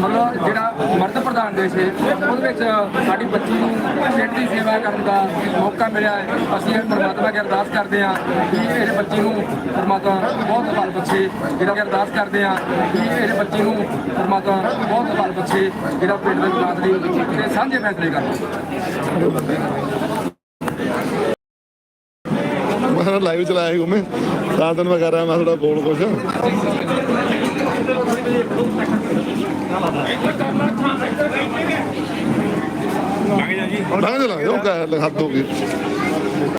ਮਤਲਬ ਜਿਹੜਾ ਮਰਦ ਪ੍ਰਧਾਨ ਦੇਸ਼ ਹੈ ਉਹਦੇ ਵਿੱਚ ਸਾਡੀ ਬੱਚੀ ਨੂੰ ਪਿੰਡ ਦੀ ਸੇਵਾ ਕਰਨ ਦਾ ਮੌਕਾ ਮਿਲਿਆ ਹੈ। ਅਸੀਂ ਇਹ ਪਰਮਾਤਮਾ ਅੱਗੇ ਅਰਦਾਸ ਕਰਦੇ ਆ ਕਿ ਇਹ ਬੱਚੀ ਨੂੰ ਪਰਮਾਤਮਾ ਬਹੁਤ ਬਲ ਬਖਸ਼ੇ। ਜਿਹੜਾ ਅਰਦਾਸ ਕਰਦੇ ਆ ਕਿ ਇਹ ਬੱਚੀ ਨੂੰ ਪਰਮਾਤਮਾ ਬਹੁਤ ਬਲ ਬਖਸ਼ੇ ਜਿਹੜਾ ਪਿੰਡ ਦੇ ਵਿਕਾਸ ਲਈ ਤੇ ਸਾਂਝੇ ਫੈਸਲੇ ਕਰਨ ਮੈਂ ਲਾਈਵ ਚਲਾਇਆ ਸੀ ਮੈਂ ਤਾਂ ਤੈਨੂੰ ਮੈਂ ਕਰ ਰਿਹਾ ਮੈਂ ਥੋੜਾ ਬੋਲ ਕੁਛ। ਲੰਘ ਜਾ ਜੀ। ਲੰਘ ਜਾ ਉਹ ਕਹਿ ਹੱਦ ਹੋ ਗਈ